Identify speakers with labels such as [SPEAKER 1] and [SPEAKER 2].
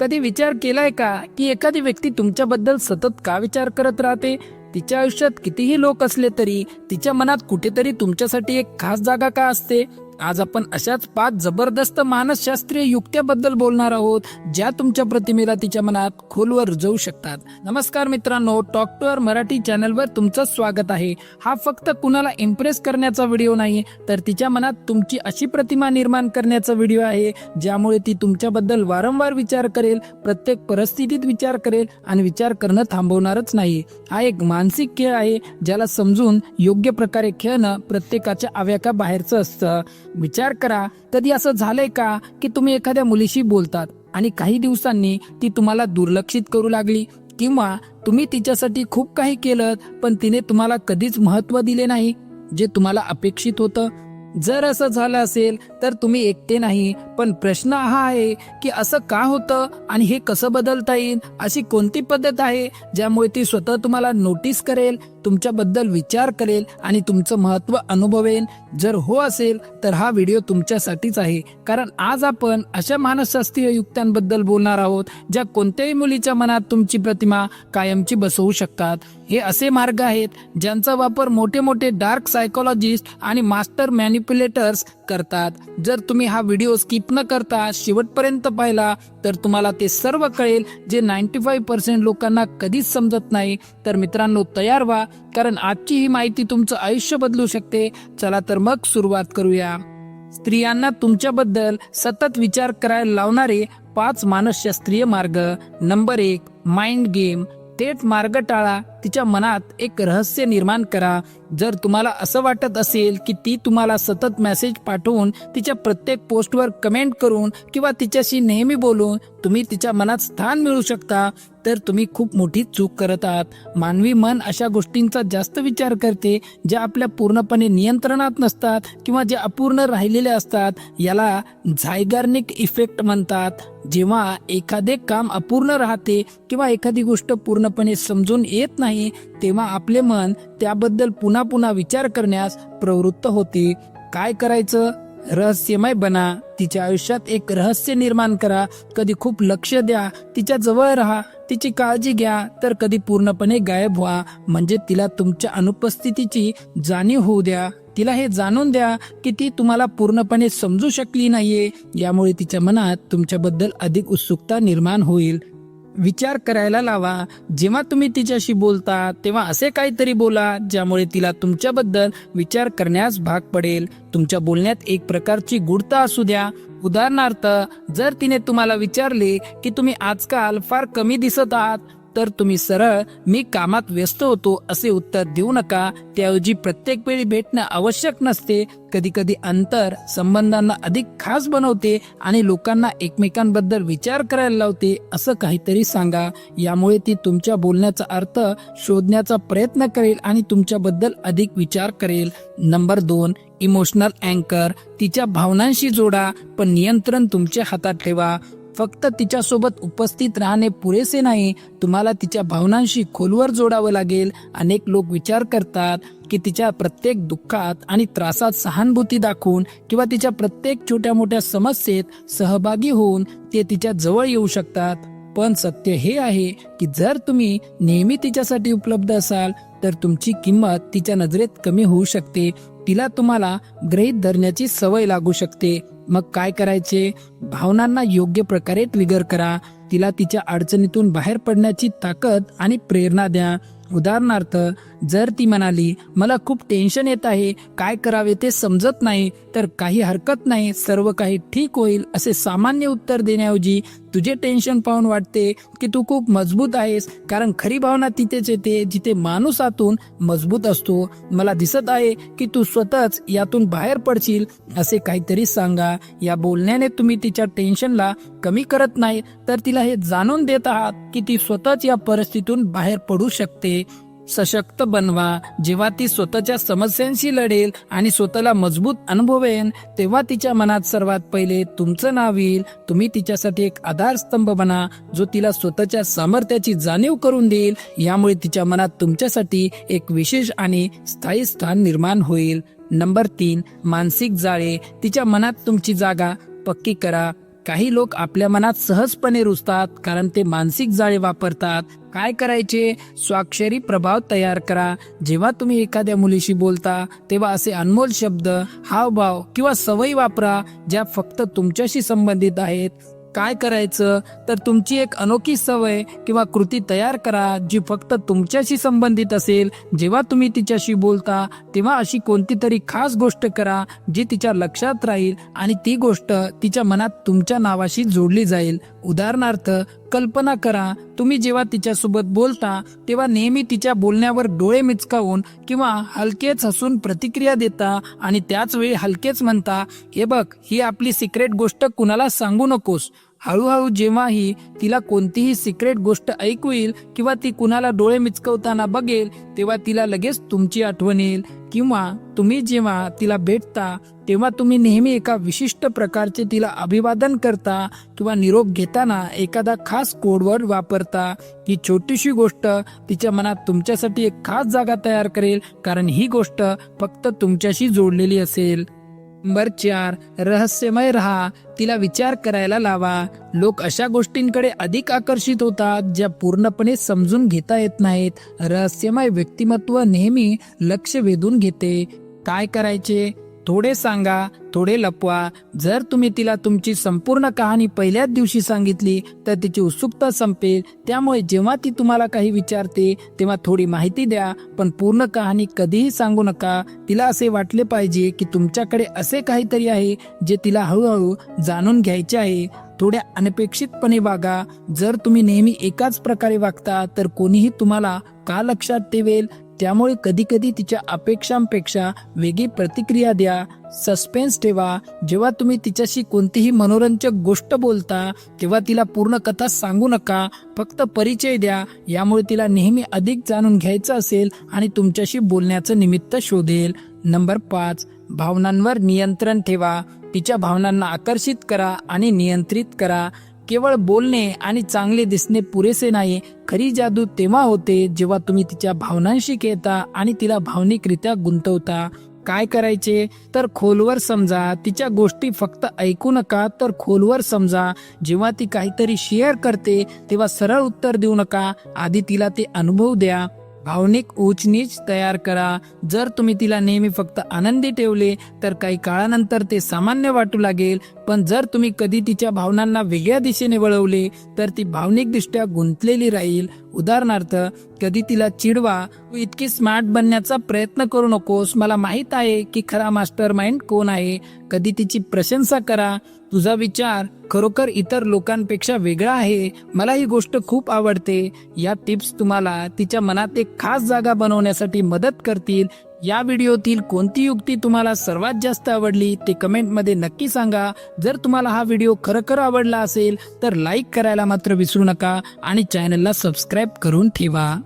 [SPEAKER 1] कधी विचार केलाय का की एखादी व्यक्ती तुमच्याबद्दल सतत का विचार करत राहते? तिच्या आयुष्यात कितीही लोक असले तरी तिच्या मनात कुठेतरी तुमच्यासाठी एक खास जागा का असते? आज आपण अशाच पाच जबरदस्त मानसशास्त्रीय युक्त्याबद्दल बोलणार आहोत ज्या तुमच्या प्रतिमेला तिच्या मनात खोलवर रुजवू शकतात. नमस्कार मित्रांनो टॉक टू अर मराठी चॅनलवर तुमचं स्वागत आहे. हा फक्त कुणाला इम्प्रेस करण्याचा व्हिडिओ नाही तर तिच्या मनात तुमची अशी प्रतिमा निर्माण करण्याचा व्हिडिओ आहे ज्यामुळे ती तुमच्याबद्दल वारंवार विचार करेल प्रत्येक परिस्थितीत विचार करेल आणि विचार करणं थांबवणारच नाही. हा एक मानसिक खेळ आहे ज्याला समजून योग्य प्रकारे खेळणं प्रत्येकाच्या आव्याका बाहेरचं असतं. विचार करा. कधी असं झालंय का की तुम्ही एखाद्या मुलीशी बोलतात आणि काही दिवसांनी ती तुम्हाला दुर्लक्षित करू लागली? किंवा तुम्ही तिच्यासाठी खूप काही केलं पण तिने तुम्हाला कधीच महत्त्व दिले नाही जे तुम्हाला अपेक्षित होतं? जर असं झालं असेल तर तुम्ही एकटे नाही. पण प्रश्न हा आहे की असं का होतं आणि हे कसं बदलता येईल अशी कोणती पद्धत आहे ज्यामुळे ती स्वतः तुम्हाला नोटीस करेल तुमच्याबद्दल विचार करेल आणि तुमचं महत्त्व अनुभवेल जर हो असेल तर हा व्हिडिओ तुमच्यासाठीच आहे. कारण आज आपण अशा मानसशास्त्रीय युक्त्यांबद्दल बोलणार आहोत ज्या कोणत्याही मुलीच्या मनात तुमची प्रतिमा कायमची बसवू शकतात. हे असे मार्ग आहेत ज्यांचा वापर मोठे मोठे डार्क सायकोलॉजिस्ट आणि मास्टर मॅनिप्युलेटर्स करतात. जर तुम्ही हा व्हिडिओ स्किप न करता शेवटपर्यंत पाहिला तर तुम्हाला ते सर्व कळेल जे नाईन्टी फाईव्ह पर्सेंट लोकांना कधीच समजत नाही. तर मित्रांनो तयार व्हा कारण आजची ही माहिती तुमचं आयुष्य बदलू शकते. चला तर मग सुरुवात करूया. स्त्रियांना तुमच्याबद्दल सतत विचार करायला लावणारे पाच मानसशास्त्रीय मार्ग. नंबर एक माइंड गेम थेट मार्ग टाळा तिच्या मनात एक रहस्य निर्माण करा. जर तुम्हाला असं वाटत असेल की ती तुम्हाला सतत मेसेज पाठवून तिच्या प्रत्येक पोस्टवर कमेंट करून किंवा तिच्याशी नेहमी बोलून तुम्ही तिच्या मनात स्थान मिळू शकता तर तुम्ही खूप मोठी चूक करत आहात. मानवी मन अशा गोष्टींचा जास्त विचार करते ज्या आपल्या पूर्णपणे नियंत्रणात नसतात किंवा जे अपूर्ण राहिलेले असतात याला झायगार्निक इफेक्ट म्हणतात. जेव्हा एखादे काम अपूर्ण राहते किंवा एखादी गोष्ट पूर्णपणे समजून येत नाही तेव्हा आपले मन त्याबद्दल पुन्हा पुन्हा विचार करण्यास प्रवृत्त होते. काय करायचं? रहस्यमय बना. तिच्या आयुष्यात एक रहस्य निर्माण करा. कधी खूप लक्ष द्या. तिच्या जवळ राहा. तिची काळजी घ्या. तर कधी पूर्णपणे गायब व्हा. म्हणजे तिला तुमच्या अनुपस्थितीची जाणीव होऊ द्या. तिला हे जाणून द्या की ती तुम्हाला पूर्णपणे समजू शकली नाहीये. यामुळे तिच्या मनात तुमच्याबद्दल अधिक उत्सुकता निर्माण होईल. विचार करायला लावा. जेव्हा तुम्ही तिच्याशी बोलता तेव्हा असे काहीतरी बोला ज्यामुळे तिला तुमच्याबद्दल विचार करण्यास भाग पडेल. तुमच्या बोलण्यात एक प्रकारची गुढता असू द्या. उदाहरणार्थ जर तिने तुम्हाला विचारले की तुम्ही आजकाल फार कमी दिसत आहात तर तुम्ही सरळ मी कामात व्यस्त होतो असे उत्तर देऊ नका. त्याऐवजी प्रत्येक वेळी भेटणं आवश्यक नसते. कधी कधी अंतर संबंधांना अधिक खास बनवते आणि लोकांना एकमेकांबद्दल विचार करायला लावते असं काहीतरी सांगा. यामुळे ती तुमच्या बोलण्याचा अर्थ शोधण्याचा प्रयत्न करेल आणि तुमच्याबद्दल अधिक विचार करेल. नंबर दोन इमोशनल अँकर. तिच्या भावनांशी जोडा पण नियंत्रण तुमच्या हातात ठेवा. फक्त तिच्यासोबत उपस्थित राहणे पुरेसे नाही. तुम्हाला तिच्या भावनांशी खोलवर जोडावं लागेल. अनेक लोक विचार करतात की तिच्या प्रत्येक दुःखात आणि त्रासात सहानुभूती दाखवून किंवा तिच्या प्रत्येक छोट्या मोठ्या समस्येत सहभागी होऊन ते तिच्या जवळ येऊ शकतात. पण सत्य हे आहे की जर तुम्ही नेहमी तिच्यासाठी उपलब्ध असाल तर तुमची किंमत तिच्या नजरेत कमी होऊ शकते. तिला तुम्हाला ग्रहित धरण्याची सवय लागू शकते. मग काय करायचे? भावनांना योग्य प्रकारे ट्रिगर करा. तिला तिच्या अडचणीतून बाहेर पडण्याची ताकद आणि प्रेरणा द्या. उदाहरणार्थ जर ती म्हणाली मला खूप टेन्शन येत आहे काय करावे ते समजत नाही तर काही हरकत नाही सर्व काही ठीक होईल असे सामान्य उत्तर देण्याऐवजी तुझे टेन्शन पाहून वाटते की तू खूप मजबूत आहेस कारण खरी भावना तिथेच येते जिथे माणूस आतून मजबूत असतो. मला दिसत आहे की तू स्वतःच यातून बाहेर पडशील असे काहीतरी सांगा. या बोलण्याने तुम्ही तिच्या टेन्शनला कमी करत नाही तर तिला हे जाणून देत आहात की ती स्वतःच या परिस्थितीतून बाहेर पडू शकते. सशक्त बनवा. जेव्हा ती स्वतःच्या समस्यांशी लढेल आणि स्वतःला मजबूत अनुभवेन तेव्हा तिच्या मनात सर्वात पहिले तुमचं नाव येईल. तुम्ही तिच्यासाठी एक आधारस्तंभ बना जो तिला स्वतःच्या सामर्थ्याची जाणीव करून देईल. यामुळे तिच्या मनात तुमच्यासाठी एक विशेष आणि स्थायी स्थान निर्माण होईल. नंबर तीन मानसिक जाळे. तिच्या मनात तुमची जागा पक्की करा. काही लोक आपल्या मनात सहजपणे रुजतात कारण ते मानसिक जाळे वापरतात. काय करायचे? स्वाक्षरी प्रभाव तयार करा. जेव्हा तुम्ही एखाद्या मुलीशी बोलता तेव्हा असे अनमोल शब्द हावभाव किंवा सवयी वापरा ज्या फक्त तुमच्याशी संबंधित आहेत. काय करायचं? तर तुमची एक अनोखी सवय किंवा कृती तयार करा जी फक्त तुमच्याशी संबंधित असेल. जेव्हा तुम्ही तिच्याशी बोलता तेव्हा अशी कोणती तरी खास गोष्ट करा जी तिच्या लक्षात राहील आणि ती गोष्ट तिच्या मनात तुमच्या नावाशी जोडली जाईल. उदाहरणार्थ कल्पना करा तुम्ही जेव्हा तिच्यासोबत बोलता तेव्हा नेहमी तिच्या बोलण्यावर डोळे मिचकावून किंवा हलकेच हसून प्रतिक्रिया देता आणि त्याच वेळी हलकेच म्हणता हे बघ ही आपली सिक्रेट गोष्ट कुणाला सांगू नकोस. हळूहळू जेव्हाही तिला कोणतीही सिक्रेट गोष्ट ऐकू येईल किंवा ती कुणाला डोळे मिचकवताना बघेल तेव्हा तिला लगेच तुमची आठवण येईल किंवा तुम्ही जेव्हा तिला भेटता तेव्हा तुम्ही नेहमी एका विशिष्ट प्रकारचे तिला अभिवादन करता किंवा निरोप घेताना एखादा खास कोडवर्ड वापरता ही छोटीशी गोष्ट तिच्या मनात तुमच्यासाठी एक खास जागा तयार करेल कारण ही गोष्ट फक्त तुमच्याशी जोडलेली असेल. नंबर चार रहस्यमय राहा तिला विचार करायला लावा. लोक अशा गोष्टींकडे अधिक आकर्षित होतात ज्या पूर्णपणे समजून घेता येत नाहीत. रहस्यमय व्यक्तिमत्व नेहमी लक्ष वेधून घेते. काय करायचे? थोडे सांगा थोडे लपवा. जर तुम्ही तिला तुमची संपूर्ण कहाणी पहिल्याच दिवशी सांगितली तर तिची उत्सुकता संपेल. त्यामुळे जेव्हा ती तुम्हाला काही विचारते तेव्हा थोडी माहिती द्या. पण पूर्ण कहाणी कधीही सांगू नका. तिला असे वाटले पाहिजे की तुमच्याकडे असे काहीतरी आहे जे तिला हळूहळू जाणून घ्यायचे आहे. थोड्या अनपेक्षितपणे वागा. जर तुम्ही नेहमी एकाच प्रकारे वागता तर कोणीही तुम्हाला का लक्षात ठेवेल? त्यामुळे कधी कधी तिच्या अपेक्षांपेक्षा वेगळी प्रतिक्रिया द्या सस्पेन्स ठेवा. जेव्हा तुम्ही तिच्याशी कोणतीही मनोरंजक गोष्ट बोलता तेव्हा तिला पूर्ण कथा सांगू नका. फक्त परिचय द्या. यामुळे तिला नेहमी अधिक जाणून घ्यायचं असेल आणि तुमच्याशी बोलण्याचं निमित्त शोधेल. नंबर पाच. भावनांवर नियंत्रण ठेवा. तिच्या भावनांना आकर्षित करा आणि नियंत्रित करा. केवळ बोलणे आणि चांगले दिसणे पुरेसे नाही खरी जादू तेव्हा होते जेव्हा तुम्ही तिच्या भावनांशी खेळता आणि तिला भावनिकरित्या गुंतवता. काय करायचे? तर खोलवर समजा. तिच्या गोष्टी फक्त ऐकू नका तर खोलवर समजा. जेव्हा ती काहीतरी शेअर करते तेव्हा सरळ उत्तर देऊ नका. आधी तिला ते अनुभव द्या. भावनिक ऊचनीच तयार करा. जर तुम्ही तिला नेहमी फक्त आनंदी ठेवले तर काही काळानंतर ते सामान्य वाटू लागेल. पण जर तुम्ही कधी तिच्या भावनांना वेगळ्या दिशेने वळवले तर ती भावनिकदृष्ट्या गुंतलेली राहील. उदाहरणार्थ कधी तिला चिडवा तू इतकी स्मार्ट बनण्याचा प्रयत्न करू नकोस. मला माहीत आहे की खरा मास्टर माइंड कोण आहे. कधी तिची प्रशंसा करा. तुझा विचार खरोखर इतर लोकांपेक्षा वेगळा आहे मला ही गोष्ट खूप आवडते. या टिप्स तुम्हाला तिच्या मनात एक खास जागा बनवण्यासाठी मदत करतील. या व्हिडिओतील कोणती युक्ती तुम्हाला सर्वात जास्त आवडली ते कमेंटमध्ये नक्की सांगा. जर तुम्हाला हा व्हिडिओ खरोखर आवडला असेल तर लाईक करायला मात्र विसरू नका आणि चॅनलला सबस्क्राईब करून ठेवा.